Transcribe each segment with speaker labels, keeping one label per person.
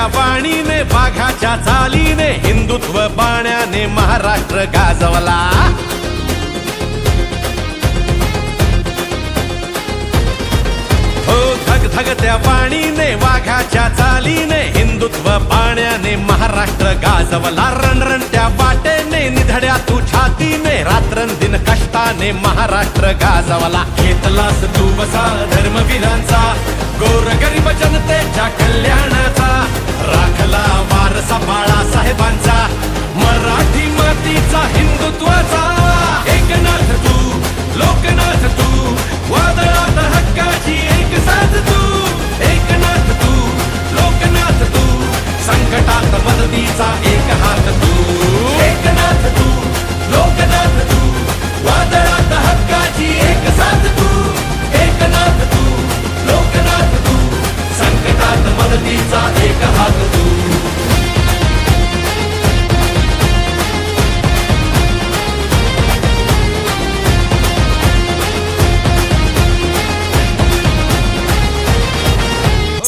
Speaker 1: धगधगत्या वाणीने वाघाच्या चालीने हिंदुत्व बाण्याने महाराष्ट्र गाजवला. हो धगधगत्या वाणीने वाघाच्या चालीने हिंदुत्व पाण्याने महाराष्ट्र गाजवला. रणरणत्या वाटेने निधड्या तू छातीने रात्रंदिन कष्टाने महाराष्ट्र गाजवला. घेतलास तू बसा धर्मवीरांचा गोर गरीब जनतेच्या कल्याणाचा राखला वारसा बाळा साहेबांचा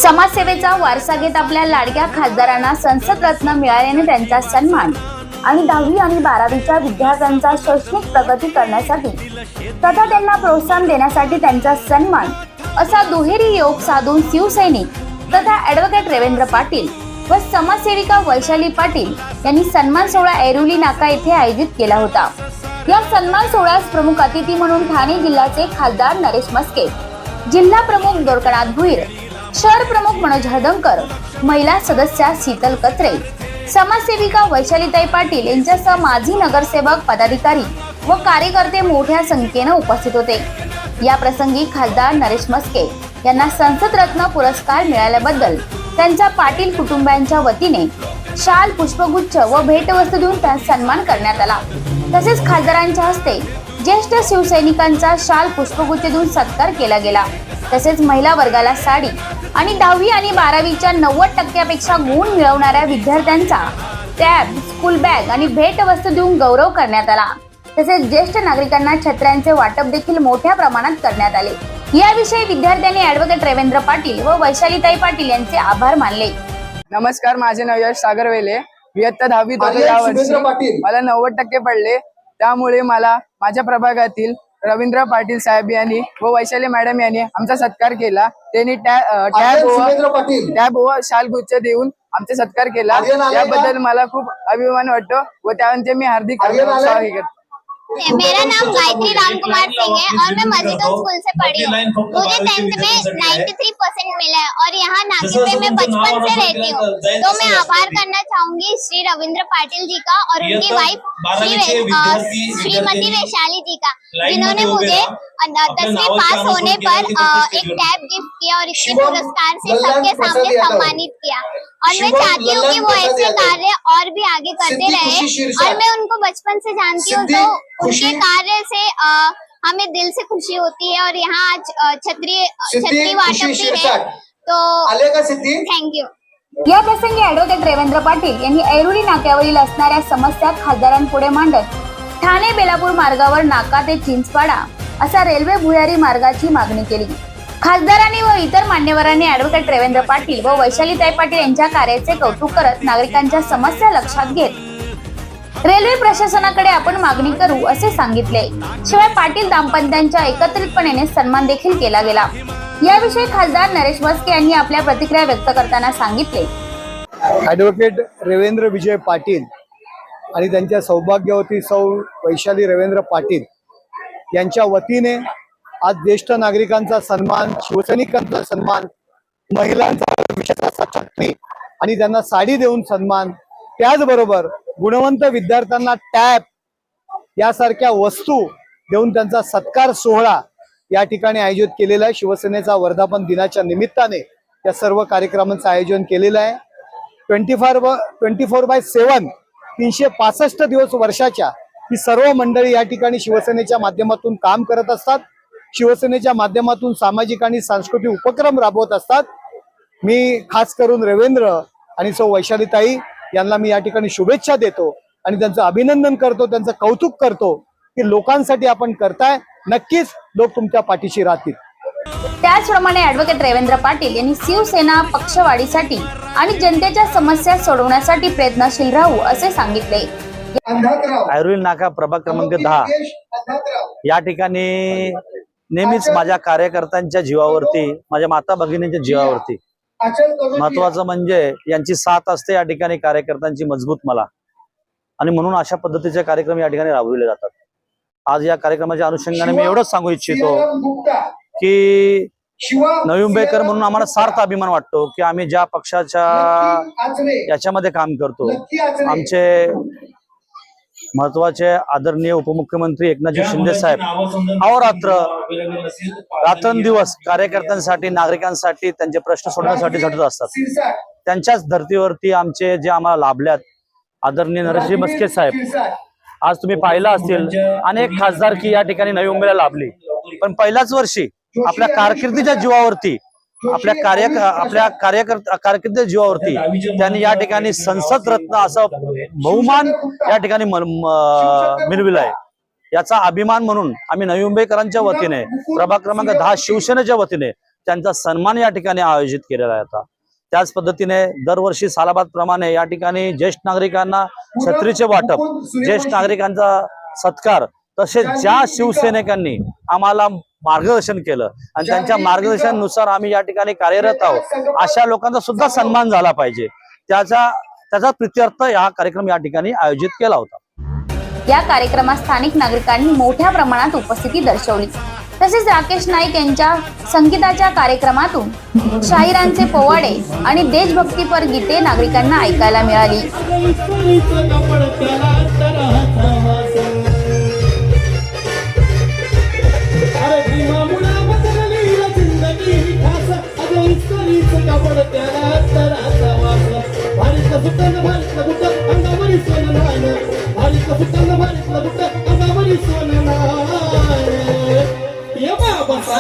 Speaker 2: समाजसेवेचा वारसा घेत आपल्या लाडक्या खासदारांना संसद रत्न मिळाल्याने त्यांचा सन्मान आणि दहावी आणि बारावीच्या विद्यार्थ्यांचा शैक्षणिक प्रगती करण्यासाठी तथा त्यांना प्रोत्साहन देण्यासाठी त्यांचा सन्मान असा दुहेरी योग साधून शिवसैनिक तथा ऍडव्होकेट रवींद्र पाटील व समाजसेविका वैशाली पाटील यांनी सन्मान सोहळा ऐरोली नाका येथे आयोजित केला होता. या सन्मान सोहळ्यास प्रमुख अतिथी म्हणून ठाणे जिल्ह्याचे खासदार नरेश मस्के जिल्हा प्रमुख दोरकनाथ भुईर शहर प्रमुख मनोज हळदणकर महिला सदस्या शीतल कत्रे समाजसेविका वैशालीताई पाटील यांच्यासह माजी नगरसेवक पदाधिकारी व कार्यकर्ते मोठ्या संख्येनं उपस्थित होते. या प्रसंगी खासदार नरेश मस्के यांना संसद रत्न पुरस्कार मिळाल्याबद्दल त्यांच्या पाटील कुटुंबियांच्या वतीने शाल पुष्पगुच्छ व भेटवस्तू देऊन त्यांचा सन्मान करण्यात आला. तसेच खासदारांच्या हस्ते ज्येष्ठ शिवसैनिकांचा शाल पुष्पगुच्छ देऊन सत्कार केला गेला. तसेच महिला वर्गाला साडी आणि दहावी आणि बारावीच्या नव्वद टक्क्यापेक्षा गुण मिळवणाऱ्या विद्यार्थ्यांचा टॅब स्कूल बॅग आणि भेटवस्तू देऊन गौरव करण्यात आला. तसेच ज्येष्ठ नागरिकांना छत्र्यांचे वाटप देखील मोठ्या प्रमाणात करण्यात आले. याविषयी विद्यार्थ्यांनी ऍडव्होकेट रवींद्र पाटील व वैशालीताई पाटील यांचे आभार मानले.
Speaker 3: नमस्कार माझे नाव यश सागरवेले. मी इयत्ता दहावी वर्षी
Speaker 4: पाटील.
Speaker 3: मला नव्वद टक्के पडले. त्यामुळे मला माझ्या प्रभागातील रवींद्र पाटील साहेब यांनी व वैशाली मॅडम यांनी आमचा सत्कार केला. त्यांनी टॅब व
Speaker 4: पाटील.
Speaker 3: टॅब व शाल गुच्छ देऊन आमचा सत्कार केला.
Speaker 4: आर्यन आलाय का?
Speaker 3: याबद्दल मला खूप अभिमान वाटतो व त्यांचे मी हार्दिक? स्वागत करतो.
Speaker 5: मेरा नाम गायत्री राम कुमार सिंह है और मैं मजीदों स्कूल से पढ़ी हूँ। मुझे टेंथ में 93 परसेंट मिला है और यहाँ नासिक में मैं बचपन से रहती हूँ। तो मैं आभार करना चाहूंगी श्री रविंद्र पाटिल जी का और उनकी वाइफ श्रीमती वैशाली जी का। जिन्होंने मुझे दसवीं पास होने पर एक टैब गिफ्ट किया और इसके
Speaker 4: शिवम
Speaker 5: पुरस्कार से सबके सामने। सम्मानित किया और मैं चाहती हूँ कि वो ऐसे। कार्य और भी आगे करते रहे। और मैं उनको बचपन से जानती हूँ तो उनके
Speaker 4: खुशी।
Speaker 5: कार्य से हमें दिल से खुशी होती है और यहाँ आज छतरी छतरी वाटप भी है। तो थँक यू
Speaker 2: या प्रसंगी ऍडव्होकेट रवींद्र पाटील यांनी ऐरुली नाक्यावरील असणाऱ्या समस्या खासदारांपुढे मांडत ठाणे बेलापूर मार्गावर नाका ते चिंचपाडा असा रेल्वे भुयारी मार्गाची मागणी केली. खासदारांनी व इतर मान्यवरांनी ऍडव्होकेट रवींद्र पाटील व वैशालीताई पाटील यांच्या कार्याचे कौतुक करत नागरिकांच्या समस्या लक्षात घेत रेल्वे प्रशासनाकडे आपण मागणी करू असे सांगितले. शिवाय पाटील दाम्पत्यांच्या एकत्रितपणे सन्मान देखील केला गेला. याविषयी खासदार नरेश वस्के यांनी आपल्या प्रतिक्रिया व्यक्त करताना सांगितले.
Speaker 6: ॲडव्होकेट रवींद्र विजय पाटील आणि त्यांच्या सौभाग्यवती सौ वैशाली रवींद्र पाटील यांच्या वतीने आज ज्येष्ठ नागरिकांचा सन्मान शिवसैनिकांचा सन्मान महिलांचा विषयाचा आणि त्यांना साडी देऊन सन्मान त्याचबरोबर गुणवंत विद्यार्थ्यांना टॅप यासारख्या वस्तू देऊन त्यांचा सत्कार सोहळा या ठिकाणी आयोजित केलेला आहे. शिवसेनेचा वर्धापन दिनाच्या निमित्ताने या सर्व कार्यक्रमांचं आयोजन केलेलं आहे. ट्वेंटी फार ट्वेंटी फोर बाय सेवन तीनशे पासष्ट दिवस वर्षाच्या ही सर्व मंडळी या ठिकाणी शिवसेनेच्या माध्यमातून काम करत असतात. शिवसेनेच्या माध्यमातून सामाजिक आणि सांस्कृतिक उपक्रम राबवत असतात. मी खास करून रवींद्र आणि सौ वैशालीताई यांना मी या ठिकाणी शुभेच्छा देतो आणि त्यांचं अभिनंदन करतो त्यांचं कौतुक करतो की लोकांसाठी आपण करताय. नक्कीच लोक तुमच्या पाठीशी राहतील.
Speaker 2: त्याचप्रमाणे ऍडव्होकेट रवींद्र पाटील यांनी शिवसेना पक्षवाढीसाठी आणि जनतेच्या समस्या सोडवण्यासाठी प्रयत्नशील राहू असे सांगितले.
Speaker 4: आयुर्वेद नाका प्रभाग क्रमांक दहा. या ठिकाणी नेहमीच माझ्या कार्यकर्त्यांच्या जीवावरती माझ्या माता भगिनींच्या जीवावरती. महत्वाचं म्हणजे यांची साथ असते या ठिकाणी कार्यकर्त्यांची मजबूत मला. आणि म्हणून अशा पद्धतीचे कार्यक्रम या ठिकाणी राबविले जातात. आज या कार्यक्रमाच्या अनुषंगाने मी एवढंच सांगू इच्छितो की नवी मुंबईकर म्हणून आम्हाला सार्थ अभिमान वाटतो की आम्ही ज्या पक्षाच्या याच्यामध्ये काम करतो. आमचे महत्त्वाचे आदरणीय उपमुख्यमंत्री एकनाथजी शिंदे साहेब अहोरात्र रात्रंदिवस कार्यकर्त्यांसाठी नागरिकांसाठी त्यांचे प्रश्न सोडवण्यासाठी झटत असतात. त्यांच्याच धर्तीवरती आमचे जे आम्हाला लाभल्यात आदरणीय नरेशजी मस्के साहेब आज तुम्ही पाहिलं असतील अनेक खासदारकी या ठिकाणी नवी मुंबईला लाभली. पण पहिल्याच वर्षी आपल्या कारकिर्दीच्या जीवावरती आपल्या कार्य आपल्या कार्यकर्ता कारकिर्दीच्या जीवावरती त्यांनी या ठिकाणी संसद रत्न असं बहुमान या ठिकाणी मल- म- मिळविलाय. याचा अभिमान म्हणून आम्ही नवी मुंबईकरांच्या वतीने प्रभाग क्रमांक दहा शिवसेनेच्या वतीने त्यांचा सन्मान या ठिकाणी आयोजित केलेला आहे आता. त्याच पद्धतीने दरवर्षी सालाबाद प्रमाणे या ठिकाणी ज्येष्ठ नागरिकांना छत्रीचे वाटप ज्येष्ठ नागरिकांचा सत्कार तसेच ज्या शिवसैनिकांनी आम्हाला मार्गदर्शन केलं. आणि त्यांच्या मार्गदर्शनानुसार आम्ही या ठिकाणी कार्यरत आहोत. अशा लोकांचा सुद्धा सन्मान झाला पाहिजे. त्याचा त्याचा प्रित्यर्थ हा कार्यक्रम या ठिकाणी आयोजित केला होता.
Speaker 2: या कार्यक्रमात स्थानिक नागरिकांनी मोठ्या प्रमाणात उपस्थिती दर्शवली. तसेच राकेश नाईक यांच्या संगीताच्या कार्यक्रमातून शाहिरांचे पोवाडे आणि देशभक्तीपर गीते नागरिकांना ऐकायला मिळाली.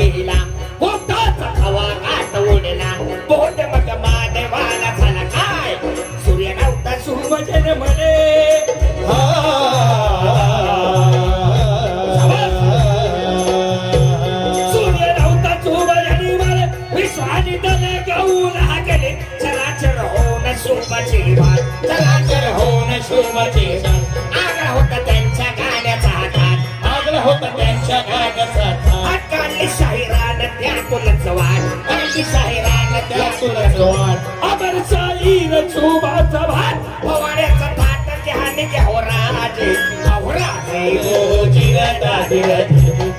Speaker 7: केला पोटाचा हवा काट उडला पोट मग मादेवाला झाला काय? सूर्य नव्हता सुभजन म्हणे. सूर्य नव्हता म्हणे. विश्वानी चराचर होऊन चराचर होऊन होता त्यांच्या गाण्याचा होता त्यांच्या गाण्याचा शाहिरान त्यातूनच वाट काढली शाहिरान त्यातूनच वाट अमर शाहीर शुभाचा भात पवाड्याचा थाट घ्याने घ्याव राजे घ्याव राजे ओ हो, हो, जिरता जिरता